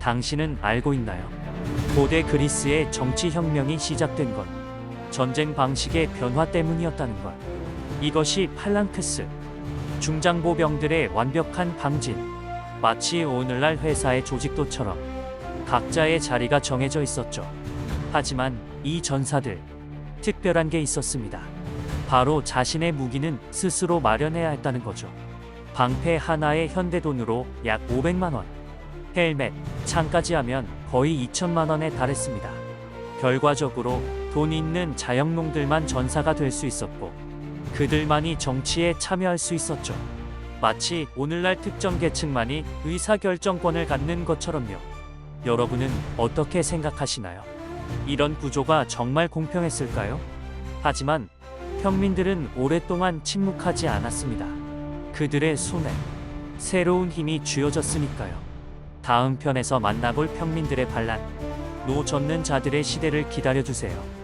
당신은 알고 있나요? 고대 그리스의 정치 혁명이 시작된 건 전쟁 방식의 변화 때문이었다는 것. 이것이 팔랑크스 중장보병들의 완벽한 방진. 마치 오늘날 회사의 조직도처럼 각자의 자리가 정해져 있었죠. 하지만 이 전사들 특별한 게 있었습니다. 바로 자신의 무기는 스스로 마련해야 했다는 거죠. 방패 하나의 현대 돈으로 약 500만 원. 헬멧, 창까지 하면 거의 2천만 원에 달했습니다. 결과적으로 돈 있는 자영농들만 전사가 될 수 있었고 그들만이 정치에 참여할 수 있었죠. 마치 오늘날 특정 계층만이 의사결정권을 갖는 것처럼요. 여러분은 어떻게 생각하시나요? 이런 구조가 정말 공평했을까요? 하지만 평민들은 오랫동안 침묵하지 않았습니다. 그들의 손에 새로운 힘이 쥐어졌으니까요. 다음 편에서 만나볼 평민들의 반란, 노 젓는 자들의 시대를 기다려주세요.